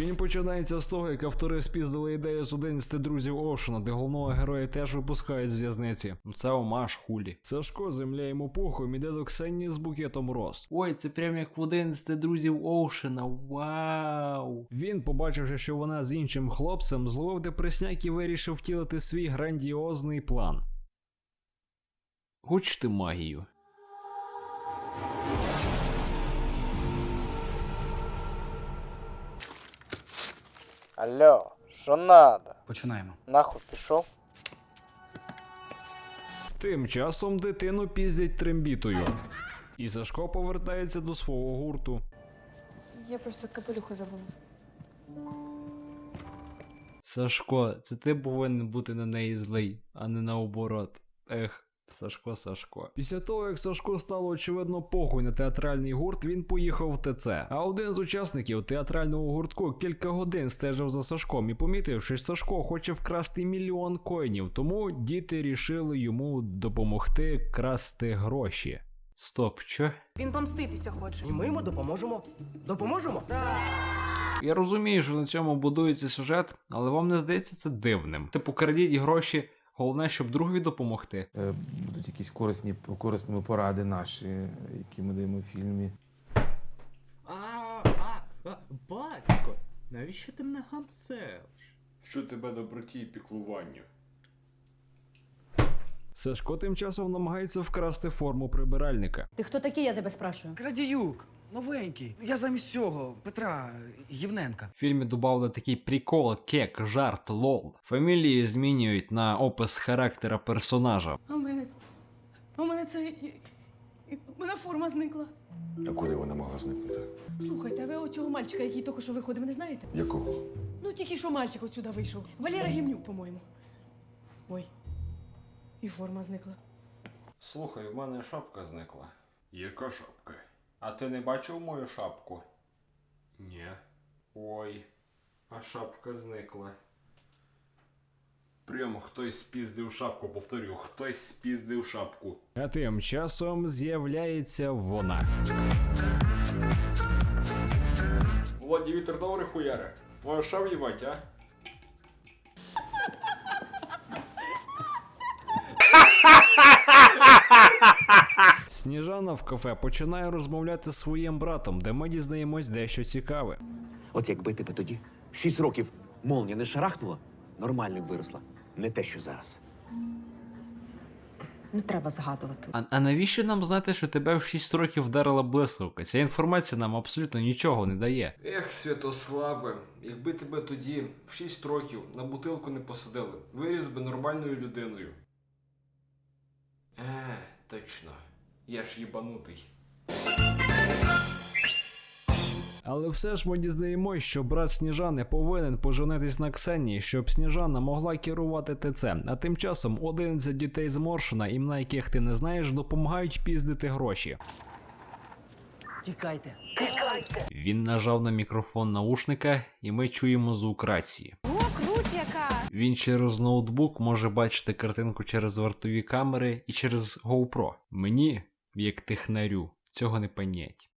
Фільм починається з того, як автори спіздили ідею з 11 друзів Оушена, де головного героя теж випускають з в'язниці. Ну це омаш хулі. Сашко, земля йому похуй, іде до Ксенії з букетом роз. Ой, це прям як в 11 друзів Оушена. Вау! Він, побачивши, що вона з іншим хлопцем, зловив депресняк і вирішив втілити свій грандіозний план. Хочете магію? Алло, що надо? Починаємо. Нахуй пішов? Тим часом дитину піздять трембітою. І Сашко повертається до свого гурту. Я просто капелюху забула. Сашко, це ти повинен бути на неї злий, а не наоборот. Ех. Сашко, Сашко. Після того, як Сашко стало очевидно похуй на театральний гурт, він поїхав в ТЦ. А один з учасників театрального гуртку кілька годин стежив за Сашком і помітив, що Сашко хоче вкрасти мільйон коїнів, тому діти рішили йому допомогти красти гроші. Стоп, що? Він помститися хоче. І ми йому допоможемо. Допоможемо? Я розумію, що на цьому будується сюжет, але вам не здається це дивним. Типу, крадіть гроші, головне, щоб другові допомогти. Е, будуть якісь корисні, корисні поради наші, які ми даємо в фільмі. А, а, а, батько, навіщо ти мене гамцеш? Що тебе доброті і піклуванню? Сашко тим часом намагається вкрасти форму прибиральника. Ти хто такий, я тебе спрашую? Крадіюк, новенький. Я замість цього Петра Євненка. В фільмі додали такий прикол, кек, жарт, лол. Фамілії змінюють на опис характера персонажа. А у мене. А у мене це. У мене форма зникла. А куди вона могла зникнути? Слухайте, а ви оцього мальчика, який тільки що виходив, не знаєте? Якого? Ну, тільки що мальчик отсюда вийшов. Валера Гімнюк, по-моєму. Ой. І форма зникла. Слухай, у мене шапка зникла. Яка шапка? А ти не бачив мою шапку? Ні. Ой, а шапка зникла. Прямо хтось спіздив шапку, повторю, хтось спіздив шапку. А тим часом з'являється вона. Владі вітер добре хуяре. Можеш шав їбать, а? Сніжана в кафе починає розмовляти з своїм братом, де ми дізнаємось дещо цікаве. От якби тебе тоді шість років молнія не шарахнула, нормально б виросла. Не те, що зараз. Не треба згадувати. А, а навіщо нам знати, що тебе в 6 років вдарила блискавка? Ця інформація нам абсолютно нічого не дає. Ех, Святославе, якби тебе тоді в 6 років на бутилку не посадили, виріс би нормальною людиною. Е, точно. Я ж їбанутий. Але все ж ми дізнаємось, що брат Сніжани повинен поженитись на Ксенії, щоб Сніжана могла керувати ТЦ. А тим часом 11 дітей з Моршина, імена яких ти не знаєш, допомагають піздити гроші. Тікайте. тікайте. Він нажав на мікрофон наушника, і ми чуємо звук рації. О, круть яка! Він через ноутбук може бачити картинку через вартові камери і через GoPro. Мені, як технарю, цього не понять.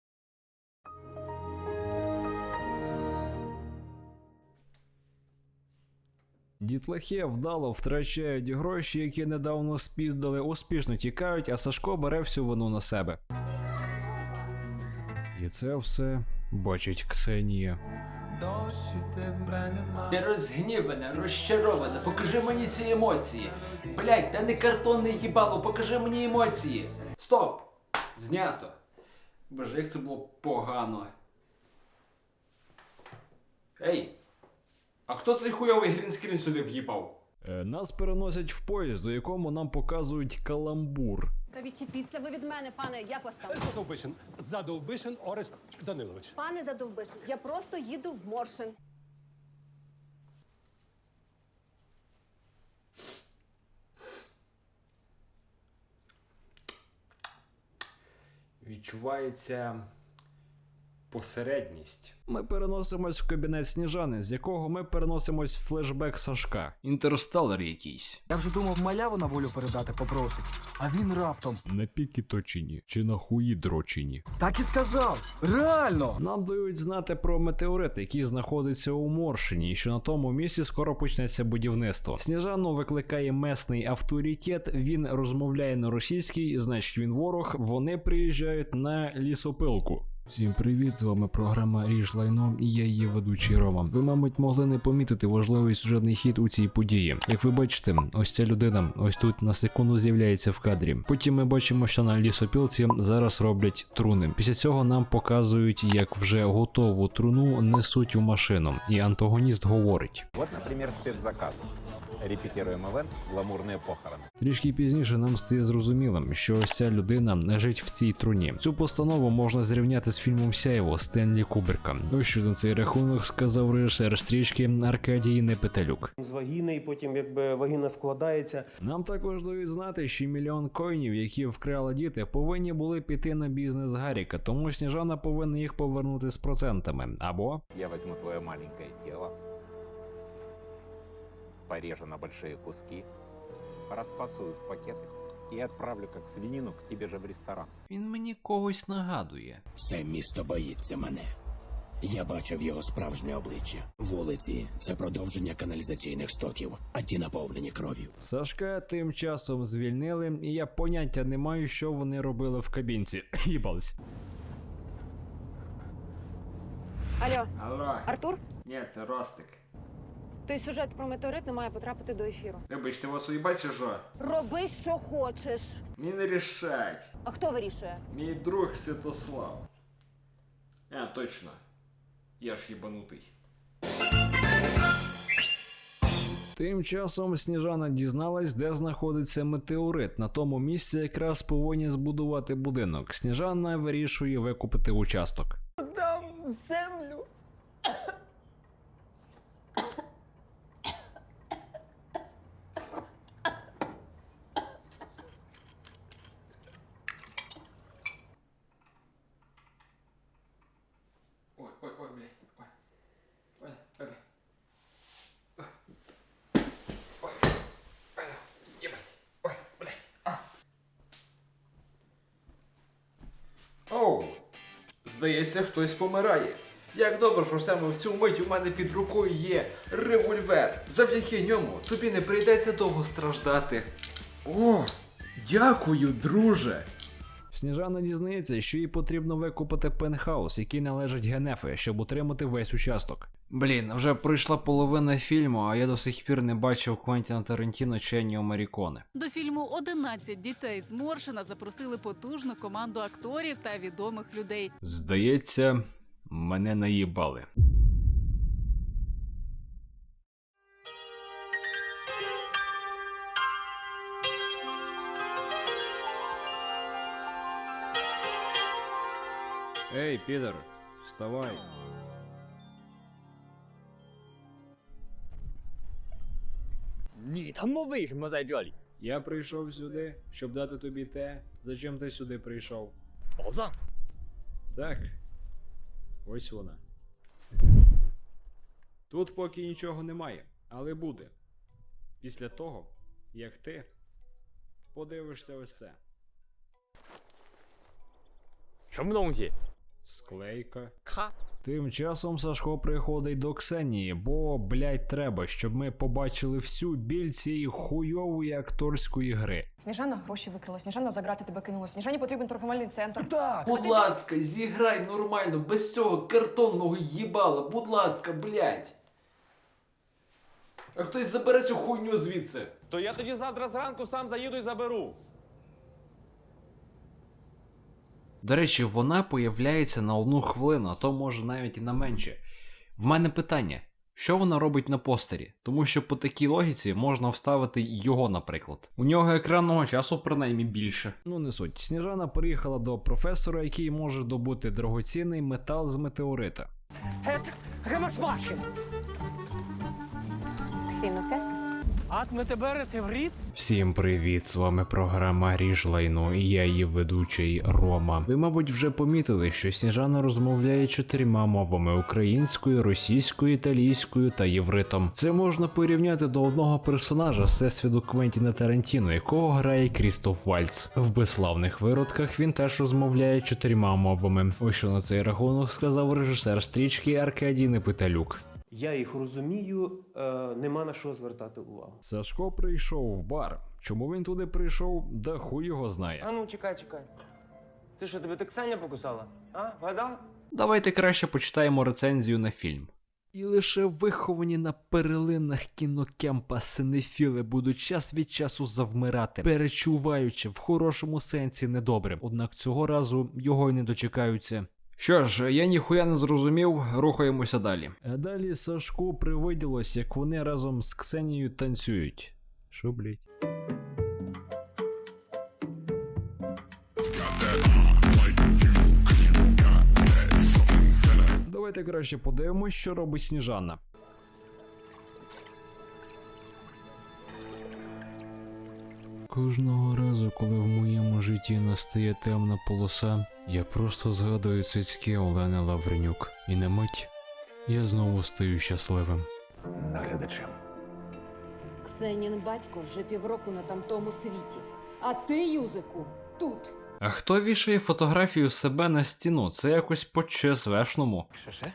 Дітлахи вдало втрачають гроші, які недавно спіздали, успішно тікають, а Сашко бере всю вину на себе. І це все бачить Ксенія. Ти розгнівана, розчарована. Покажи мені ці емоції. Блять, та не картонне їбало, покажи мені емоції. Стоп! Знято. Боже, як це було погано. Ей! А хто цей хуйовий грінскрін сюди в'їбав? Е, нас переносять в поїзд, у якому нам показують каламбур. Та відчепіться ви від мене, пане, як вас там? Задовбишин. Задовбишин Орест Данилович. Пане Задовбишин, я просто їду в Моршин. Відчувається Посередність. Ми переносимось в кабінет сніжани, з якого ми переносимось в флешбек Сашка. Інтерстеллар якийсь. Я вже думав, маляву на волю передати попросить, а він раптом. На піки точені чи на хуї дрочені. Так і сказав. Реально! Нам дають знати про метеорит, який знаходиться у Моршині, і що на тому місці скоро почнеться будівництво. Сніжану викликає месний авторитет. Він розмовляє на російській, значить він ворог. Вони приїжджають на лісопилку. Всім привіт, з вами програма Ріж Лайно і я її ведучий Рома. Ви, мабуть, могли не помітити важливий сюжетний хід у цій події. Як ви бачите, ось ця людина ось тут на секунду з'являється в кадрі. Потім ми бачимо, що на лісопілці зараз роблять труни. Після цього нам показують, як вже готову труну несуть у машину, і антагоніст говорить. Вот, наприклад, спецзаказ. Репетируем ивент «Гламурные похороны». Трішки пізніше нам стає зрозумілим, що ось ця людина лежить в цій труні. Цю постанову можна зрівняти з фільмом Сяєво Стенлі Кубрика. Ось що на цей рахунок сказав режисер стрічки Аркадій Непетелюк. З вагіни, і потім якби вагіна складається. Нам також дають знати, що мільйон коїнів, які вкрали діти, повинні були піти на бізнес Гаріка, тому Сніжана повинна їх повернути з процентами. Або Я возьму твое маленькое тело, порежу на большие куски, расфасую в пакеты и отправлю как свинину к тебе же в ресторан. він мені когось нагадує. Все місто боїться мене. Я бачив його справжнє обличчя. Вулиці це продовження каналізаційних стоків, а ті наповнені кров'ю. Сашка тим часом звільнили, і я поняття не маю, що вони робили в кабінці. Їбались. Алло, Алло, Артур? ні, це Ростик. Той сюжет про метеорит не має потрапити до ефіру. Вибачте, вас уїбать що? Роби, що хочеш. Мені не рішать. А хто вирішує? Мій друг Святослав. А, точно. Я ж їбанутий. Тим часом Сніжана дізналась, де знаходиться метеорит. На тому місці якраз повинні збудувати будинок. Сніжана вирішує викупити участок. Дам землю. Ой, ой, ой, блядь. Ой. Ой, ой. Ой. Ой. Ой. Ебать. Ой, блядь. А. Оу. Здається, хтось помирає. Як добре, що саме в цю мить у мене під рукою є револьвер. Завдяки ньому тобі не прийдеться довго страждати. О, дякую, друже. Сніжана дізнається, що їй потрібно викупити пентхаус, який належить Генефе, щоб утримати весь участок. Блін, вже пройшла половина фільму, а я до сих пір не бачив Квентіна Тарантіно чи Енніо Маріконе. До фільму «11 дітей з Моршина запросили потужну команду акторів та відомих людей. Здається, мене наїбали. Ей, підер, вставай. Я прийшов сюди, щоб дати тобі те, зачем ти сюди прийшов. Так. Ось вона. Тут поки нічого немає, але буде. Після того, як ти подивишся ось це. Склейка. Тим часом Сашко приходить до Ксенії, бо, блядь, треба, щоб ми побачили всю біль цієї хуйової акторської гри. Сніжана гроші викрила, Сніжана за грати тебе кинула. Сніжані потрібен торгівельний центр. Так. Будь ласка, зіграй нормально, без цього картонного їбала. Будь ласка, блядь. А хтось забере цю хуйню звідси. То я тоді завтра зранку сам заїду і заберу. До речі, вона появляється на одну хвилину, а то може навіть і на менше. В мене питання: що вона робить на постері? Тому що по такій логіці можна вставити його, наприклад. У нього екранного часу принаймні більше. Ну не суть. Сніжана приїхала до професора, який може добути дорогоцінний метал з метеорита. Гемосмашин. Хрінокес. Ат метеберете в? Всім привіт! З вами програма Ріж Лайно і я її ведучий Рома. Ви, мабуть, вже помітили, що Сніжана розмовляє чотирма мовами: українською, російською, італійською та євритом. Це можна порівняти до одного персонажа всесвіту Квентіна Тарантіно, якого грає Крістоф Вальц. В безславних виродках він теж розмовляє чотирма мовами. Ось що на цей рахунок сказав режисер стрічки Аркадій Непиталюк. Я їх розумію, е, нема на що звертати увагу. Сашко прийшов в бар. Чому він туди прийшов? Да хуй його знає. А ну, чекай, чекай. Це що, тебе так Саня покусала? А, вгадав? Давайте краще почитаємо рецензію на фільм. І лише виховані на перлинах кінокемпа синефіли будуть час від часу завмирати, перечуваючи в хорошому сенсі недобре. Однак цього разу його й не дочекаються. Що ж, я ніхуя не зрозумів, рухаємося далі. А далі Сашку привиділось, як вони разом з Ксенією танцюють. Що, блять? Давайте краще подивимось, що робить Сніжана. Кожного разу, коли в моєму житті настає темна полоса, я просто згадую цицьки Олени Лавренюк. І на мить я знову стаю щасливим. Наглядачем. Ксенін батько вже півроку на тамтому світі. А ти, Юзику, тут. А хто вішає фотографію себе на стіну? Це якось по ЧСВшному. Артурчик,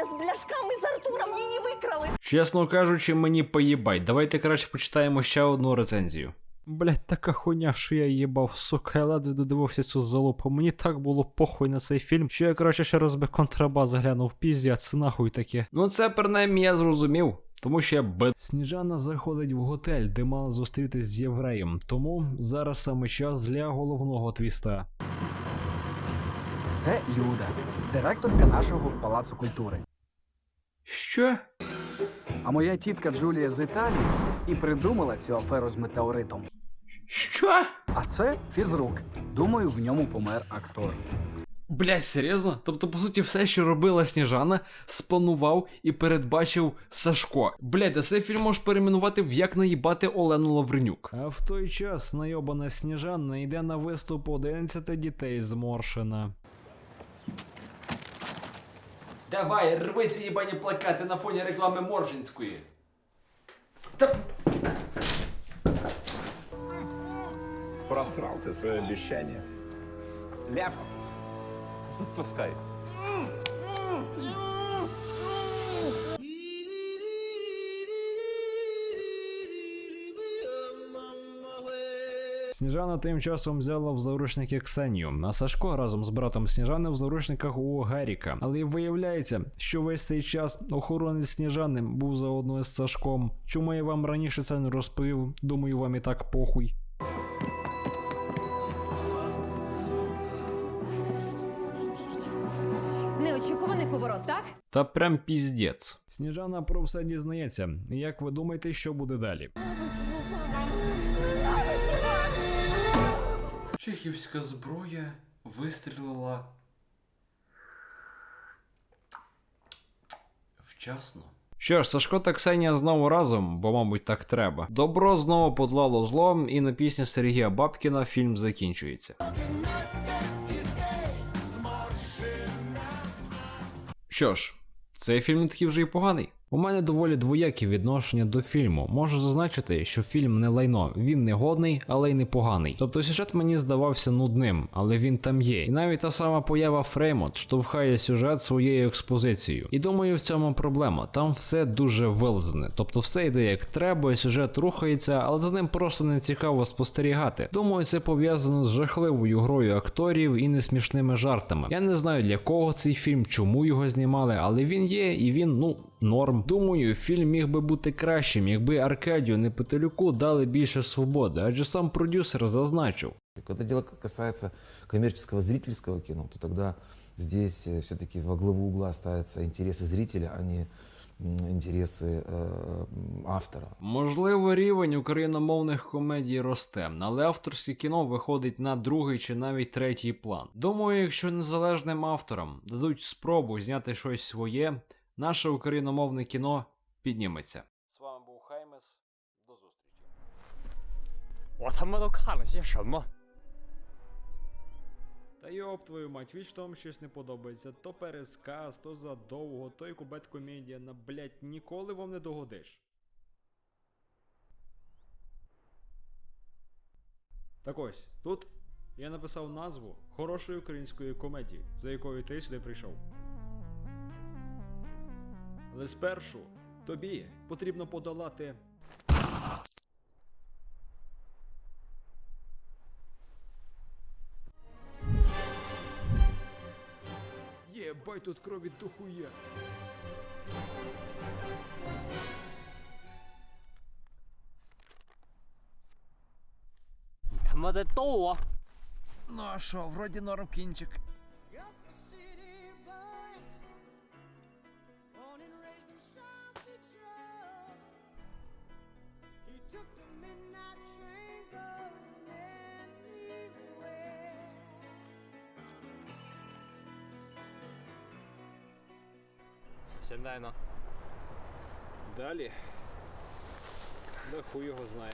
сукня з бляшками з Артуром її викрали. Чесно кажучи, мені поїбать. Давайте краще почитаємо ще одну рецензію. Блять, така хуйня, що я їбав, сука, я ледве додивився цю залупу. Мені так було похуй на цей фільм, що я краще ще раз би контрабас глянув піздець, це нахуй таке. Ну це принаймні я зрозумів. Тому що я б... Сніжана заходить в готель, де мала зустрітись з євреєм. Тому зараз саме час для головного твіста. Це Люда, директорка нашого палацу культури. Що? А моя тітка Джулія з Італії і придумала цю аферу з метеоритом. Що? А це фізрук. Думаю, в ньому помер актор. Блять, серйозно? Тобто, по суті, все, що робила Сніжана, спланував і передбачив Сашко. Блять, а цей фільм можеш перейменувати в як наїбати Олену Лавренюк. А в той час найобана Сніжана йде на виступ 11 дітей зморшена. Давай, рви ці їбані плакати на фоні реклами Моржинської. Та... Просрал ти своє обіцяння. Ляп. Пускай. Сніжана тим часом взяла в заручники Ксенію, а Сашко разом з братом Сніжани в заручниках у Гаріка. Але виявляється, що весь цей час охоронець Сніжани був заодно з Сашком. Чому я вам раніше це не розповів? Думаю, вам і так похуй. Неочікуваний поворот, так? Та прям піздець. Сніжана про все дізнається. Як ви думаєте, що буде далі? Чехівська зброя вистрілила вчасно. Що ж, Сашко та Ксенія знову разом, бо, мабуть, так треба. Добро знову подлало злом, і на пісні Сергія Бабкіна фільм закінчується. Що ж, цей фільм не такий вже й поганий. У мене доволі двоякі відношення до фільму. Можу зазначити, що фільм не лайно, він не годний, але й не поганий. Тобто сюжет мені здавався нудним, але він там є. І навіть та сама поява Фреймот штовхає сюжет своєю експозицією. І думаю, в цьому проблема. Там все дуже вилзане. Тобто все йде як треба, сюжет рухається, але за ним просто не цікаво спостерігати. Думаю, це пов'язано з жахливою грою акторів і несмішними жартами. Я не знаю для кого цей фільм, чому його знімали, але він є і він, ну, норм. Думаю, фільм міг би бути кращим, якби Аркадію Непетелюку дали більше свободи, адже сам продюсер зазначив. Когда дело касается коммерческого зрительского кино, то тогда здесь все-таки во главу угла ставятся интересы зрителя, а не м, интересы э, автора. Можливо, рівень україномовних комедій росте, але авторське кіно виходить на другий чи навіть третій план. Думаю, якщо незалежним авторам дадуть спробу зняти щось своє, наше україномовне кіно підніметься. З вами був Хаймес. До зустрічі. Та йоп твою мать, віч там щось не подобається. То пересказ, то задовго, то й кубет комедія на блять ніколи вам не догодиш. Так ось тут я написав назву хорошої української комедії, за якою ти сюди прийшов. Але спершу тобі потрібно подолати. Єбай тут крові дохуя. Та мене то. Ну а що, вроді норм кінчик. Рендайно. Далі. Да хуй його знає.